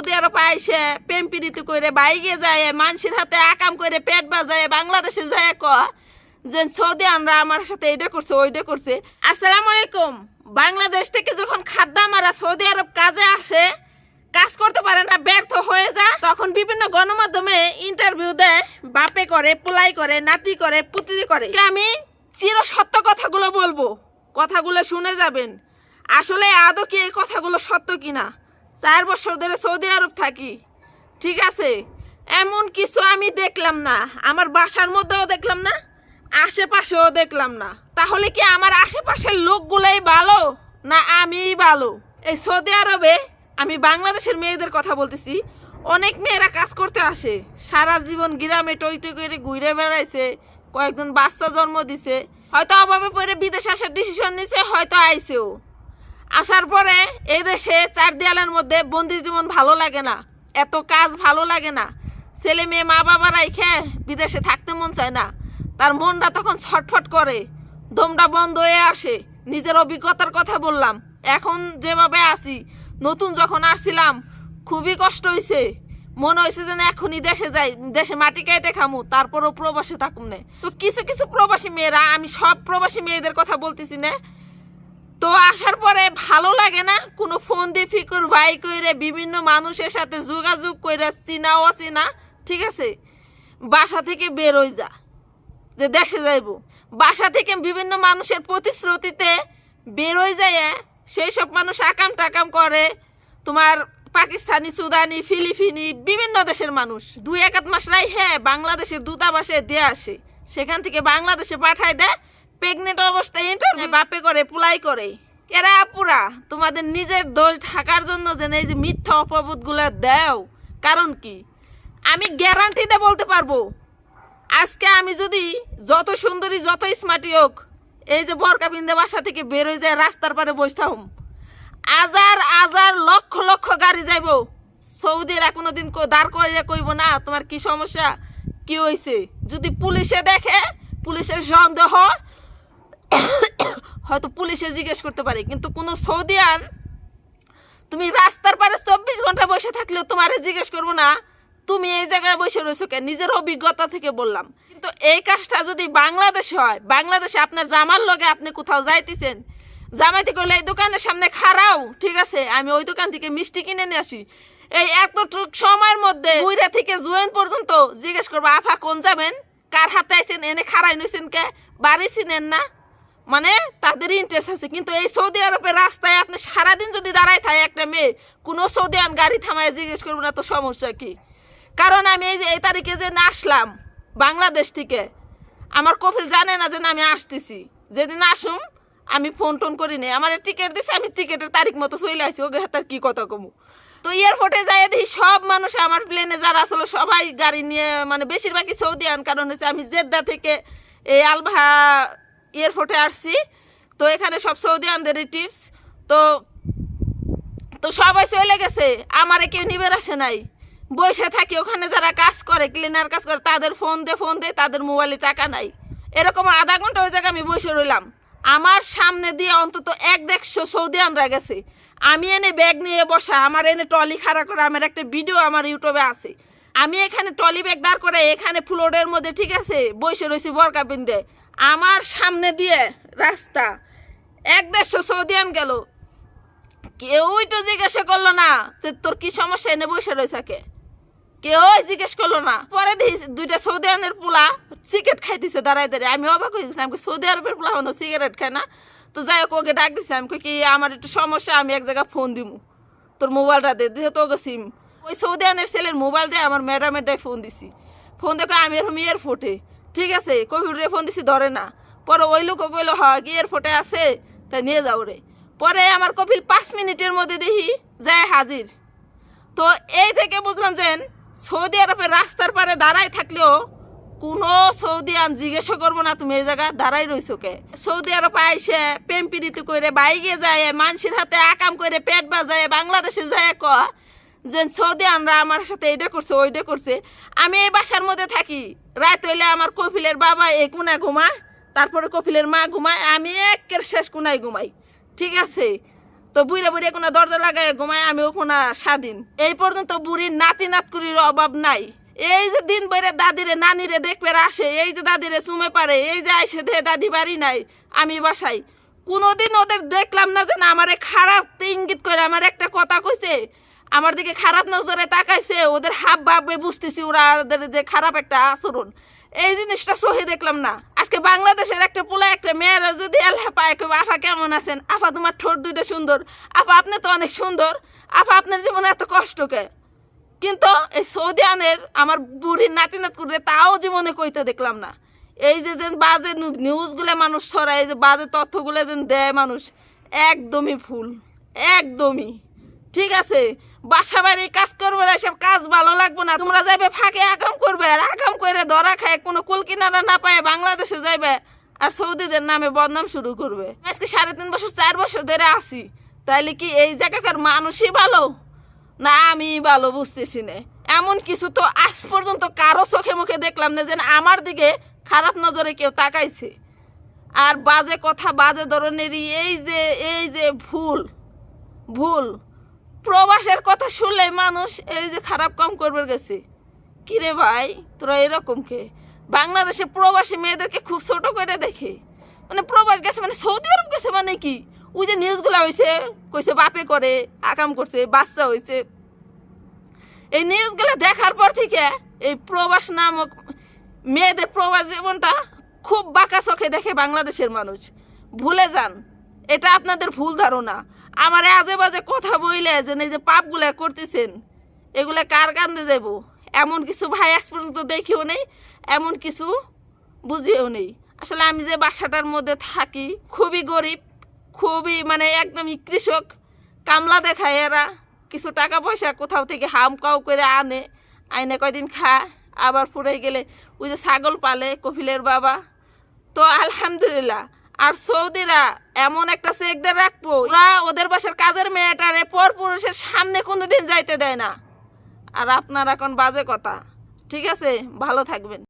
Saudi আরব আইসে প্রেম প্রীতি করে বাইকে যায়, মানুষের হাতে আকাম করে পেট বাজায়, বাংলাদেশে যায় ক। যে সৌদি আমরা আমার সাথে এটা করছে, ওইটা করছে। আসসালামু আলাইকুম। বাংলাদেশ থেকে যখন খাদ্য আমরা সৌদি আরব কাজে আসে, কাজ করতে পারে না, ব্যর্থ হয়ে যায়। তখন বিভিন্ন গণমাধ্যমে ইন্টারভিউ দেয়, বাপে করে, পোলাই করে, নাতি করে পুতি করে। আমি চির সত্য কথাগুলো বলব, কথাগুলো শুনে যাবেন। আসলে আদৌ কি এই কথাগুলো সত্য কিনা? চার বছর ধরে সৌদি আরব থাকি। ঠিক আছে? এমন কিছু আমি দেখলাম না। আমার বাসার মধ্যেও দেখলাম না, আশেপাশেও দেখলাম না। তাহলে কি আমার আশেপাশের লোকগুলোই ভালো, না আমিই ভালো? এই সৌদি আরবে আমি বাংলাদেশের মেয়েদের কথা বলতেছি। অনেক মেয়েরা কাজ করতে আসে। সারা জীবন গ্রামে টই টই করে ঘুরে বেড়াইছে, কয়েকজন বাচ্চা জন্ম দিছে। হয়তো অভাবে পড়ে বিদেশ আসার ডিসিশন নিছে, হয়তো আইছেও। আসার পরে এই দেশে চার দেয়ালের মধ্যে বন্দি জীবন ভালো লাগে না, এত কাজ ভালো লাগে না। ছেলে মেয়ে মা বাবা রাইখে বিদেশে থাকতে মন চায় না। তার মনটা তখন ছটফট করে, দমটা বন্ধ হয়ে আসে। নিজের অভিজ্ঞতার কথা বললাম, এখন যেভাবে আছি, নতুন যখন আসছিলাম, খুবই কষ্ট হয়েছে মনে হয়েছে যেন এখনই দেশে যাই, দেশে মাটি কেটে খামু, তারপরও প্রবাসে থাকুম না। তো কিছু কিছু প্রবাসী মেয়েরা, আমি সব প্রবাসী মেয়েদের কথা বলতেছি না তো আসার পরে ভালো লাগে না? কোনো ফোন দিয়ে ফিকুর ভাই কইরে বিভিন্ন মানুষের সাথে যোগাযোগ কইরে চিনা অচিনা, ঠিক আছে? বাসা থেকে বের হয়ে যা, যে দেশে যাইব। বাসা থেকে বিভিন্ন মানুষের প্রতিশ্রুতিতে বের হয়ে যায় সেই সব মানুষ আকাম টাকাম করে তোমার পাকিস্তানি, সুদানি, ফিলিপিনি, বিভিন্ন দেশের মানুষ। দুই এক মাস রাই হ্যাঁ বাংলাদেশের দূতাবাসে দিয়ে আসে। সেখান থেকে বাংলাদেশে পাঠায় দেয়। প্রেগনেন্ট অবস্থায় ইন্টারভিউ বাপে করে পুলাই করে। এরা পুরা তোমাদের নিজের দোষ ঢাকার জন্য যে এই যে মিথ্যা অপবোধগুলো দেও। কারণ কি? আমি গ্যারান্টিতে বলতে পারব আজকে আমি যদি যত সুন্দরী যত স্মার্টই হোক এই যে বরকা বিন্দে বাসা থেকে বের হয়ে যায় রাস্তার পারে বসতাম হাজার হাজার লক্ষ লক্ষ গাড়ি যাইব। সৌদিরা কোনোদিন কো- দাঁড় করিয়া কইব না তোমার কি সমস্যা? কি হয়েছে যদি পুলিশে দেখে পুলিশের সন্দেহ হয়তো পুলিশে জিজ্ঞেস করতে পারে, কিন্তু কোনো সৌদিয়ান তুমি রাস্তার পারে চব্বিশ ঘণ্টা বসে থাকলেও তোমারে জিজ্ঞেস করব না, তুমি এই জায়গায় বসে রয়েছো কেন? নিজের অভিজ্ঞতা থেকে বললাম। কিন্তু এই কাজটা যদি বাংলাদেশে হয়, বাংলাদেশে আপনার জামার লগে আপনি কোথাও যাইতেছেন, জামাইতে করলে এই দোকানের সামনে খাড়াও, ঠিক আছে, আমি ওই দোকান থেকে মিষ্টি কিনে নিয়ে আসি। এই এতটুক সময়ের মধ্যে বুইরা থেকে জুয়েন পর্যন্ত জিজ্ঞেস করব আফা কোন যাবেন? কার হাতে আইছেন? এনে খাড়াই নিছেন কে? বাড়ি চিনেন না? মানে তাদের ইন্টারেস্ট আছে, কিন্তু এই সৌদি আরবের রাস্তায় আপনি সারাদিন যদি দাঁড়ায় থাকে একটা মেয়ে, কোনো সৌদি আন গাড়ি থামায় জিজ্ঞেস করব না, তো সমস্যা কি? কারণ আমি এই যে এই তারিখে যে না আসলাম বাংলাদেশ থেকে, আমার কফিল জানে না যে না আমি আসতেছি। যেদিন আসুম, আমি ফোন টোন করি নি আমার টিকিট দিছে, আমি টিকিটের তারিখ মতো চলে আসি। ওকে হাতার কি কথা কমু? তো এয়ারপোর্টে যাই দেখি সব মানুষ আমার প্লেনে যারা আসলে, সবাই গাড়ি নিয়ে মানে বেশিরভাগই সৌদি আন কারণ হচ্ছে আমি জেদ্দা থেকে এই আলভা এয়ারপোর্টে আসছি। তো এখানে সব সৌদি আনদের টিপস। তো তো সবাই চলে গেছে। আমারে কেউ নিবের আসে নাই। বসে থাকি, ওখানে যারা কাজ করে ক্লিনার কাজ করে, তাদের ফোন দে ফোন দে, তাদের মোবাইলে টাকা নাই। এরকম আধা ঘণ্টা ওই জায়গায় আমি বসে রইলাম। আমার সামনে দিয়ে অন্তত এক দেড়শো সৌদি আনরা গেছে। আমি এনে ব্যাগ নিয়ে বসা, আমার এনে ট্রলি খাড়া করে, আমার একটা ভিডিও আমার ইউটিউবে আছে। আমি এখানে ট্রলি ব্যাগ দাঁড় করে এখানে ফ্লোরের মধ্যে ঠিক আছে, বসে রয়েছি বরকা বিন্দে আমার সামনে দিয়ে রাস্তা। এক দেড়শো সৌদি আন গেল। কেউই তো জিজ্ঞাসা করল না যে তোর কি সমস্যা, এনে বসে রয়েছে কেউ জিজ্ঞেস করল না। পরে দুইটা সৌদি আরবের পোলা সিগারেট খাইতেছে, দাঁড়ায় দাঁড়িয়ে। আমি অবাক হয়ে গেছি, আমি সৌদি আরবের পোলা হনো সিগারেট খায় না? তো যাই হোক, ওকে ডাক দিছে, আমি কি আমার একটু সমস্যা, আমি এক জায়গায় ফোন দিমু। তোর মোবাইলটা দে, যেহেতু ওকে সিম। ওই সৌদি আনের ছেলের মোবাইল দিয়ে আমার ম্যাডামেরটাই ফোন দিছি। ফোন দেখো আমি এরকম এয়ারপোর্টে ঠিক আছে কম্পিউটারে ফোন দিছি ধরে না। পরে ওই লোক কইলো হ কি এয়ারপোর্টে আছে তাই নিয়ে যাও রে। পরে আমার কপিল পাঁচ মিনিটের মধ্যে দেখি যায় হাজির। তো এই থেকে বুঝলাম যে সৌদি আরবের রাস্তার পারে দাঁড়াই থাকলেও কোনো সৌদি আন জিজ্ঞাসা করব না, তুমি এই জায়গায় দাঁড়াই রইছো কে? সৌদি আরব আইসে প্রেম প্রীতি করে বাইকে যায়, মানুষের হাতে আকাম করে পেট বাজায়, বাংলাদেশে যায় ক যে সৌদি আমরা আমার সাথে এটা করছে ওইটা করছে, আমি এই বাসার মধ্যে থাকি। রাত হইলে আমার কপিলের বাবা এই কোনায় ঘুমা তারপরে কপিলের মা ঘুমায়, আমি একের শেষ কোনায় ঘুমাই। ঠিক আছে? তো বুড়ে বুড়ে কোনো দরজা লাগায় ঘুমায় আমিও কোনো স্বাধীন। এই পর্যন্ত বুড়ির নাতি নাতকুরির অভাব নাই। এই যে দিন বেড়ে দাদিরে, নানিরে দেখবে আসে এই যে দাদিরে চুমে পারে, এই যে আইসে দে দাদি বাড়ি নাই, আমি বাসাই কোনোদিন ওদের দেখলাম না যে না আমারে খারাপ ইঙ্গিত করে আমার একটা কথা কইছে। আমার দিকে খারাপ নজরে তাকাইছে ওদের হাব ভাবে বুঝতেছি ওরা ওদের যে খারাপ একটা আচরণ। এই জিনিসটা সহি দেখলাম না। আজকে বাংলাদেশের একটা পোলা একটা মেয়ের যদি আল্লাহ পায় কইবো, আফা কেমন আছেন? আফা তোমার ঠোঁট দুইটা সুন্দর। আফা আপনি তো অনেক সুন্দর। আফা আপনার জীবনে এত কষ্ট কে? কিন্তু এই সৌদি আনের আমার বুড়ির নাতি করে তাও জীবনে কইতে দেখলাম না। এই যে যে বাজে নিউ- নিউজগুলো মানুষ ছড়ায় এই যে বাজে তথ্যগুলো যেন দেয় মানুষ একদমই ভুল। একদমই। ঠিক আছে, বাসা বাড়ি কাজ করবে না সব কাজ ভালো লাগবে না। তোমরা যাইবে ফাঁকে আকাম করবে, আর আকাম করে ধরা খায়, কোনো কুল কিনারা না পায়, বাংলাদেশে যাইবে, আর সৌদিদের নামে বদনাম শুরু করবে। আজকে সাড়ে তিন বছর, চার বছর ধরে আসি তাইলে কি এই জায়গাকার মানুষই ভালো? না আমি ভালো, বুঝতেছি না। এমন কিছু তো আজ পর্যন্ত কারও চোখে মুখে দেখলাম না যে আমার দিকে খারাপ নজরে কেউ তাকাইছে। আর বাজে কথা, বাজে ধরনেরই এই যে এই যে ভুল ভুল। প্রবাসের কথা শুনলে মানুষ এই যে খারাপ কম করবে গেছে। কিরে ভাই, তোরা এরকম কে? বাংলাদেশে প্রবাসী মেয়েদেরকে খুব ছোট করে দেখে। মানে প্রবাস গেছে মানে সৌদি আরব গেছে মানে কি? ওই যে নিউজগুলো হয়েছে কইছে বাপে করে, আকাম করছে, বাচ্চা হয়েছে এই নিউজগুলো দেখার পর থেকে এই প্রবাস নামক মেয়েদের প্রবাস জীবনটা খুব বাঁকা চোখে দেখে বাংলাদেশের মানুষ। ভুলে যান। এটা আপনাদের ভুল ধারণা। আমার আজে বাজে কথা বইলে যে এই যে পাপগুলা করতেছেন, এগুলা কার কান্দে যাব এমন কিছু ভাই আজ পর্যন্ত দেখিও নেই, এমন কিছু বুঝিও নেই। আসলে আমি যে বাসাটার মধ্যে থাকি, খুবই গরিব, খুবই মানে একদমই কৃষক, কামলা দেখায় এরা, কিছু টাকা পয়সা কোথাও থেকে হাম কাউ করে আনে, আইনে কয়দিন খায়, আবার ফুরে গেলে ওই যে ছাগল পালে কপিলের বাবা। তো আলহামদুলিল্লাহ আর সৌদিরা এমন একটা চেকদের রাখব, ওরা ওদের বাসার কাজের মেয়েটারে পর পুরুষের সামনে কোনোদিন যাইতে দেয় না। আর আপনার এখন বাজে কথা। ঠিক আছে? ভালো থাকবেন।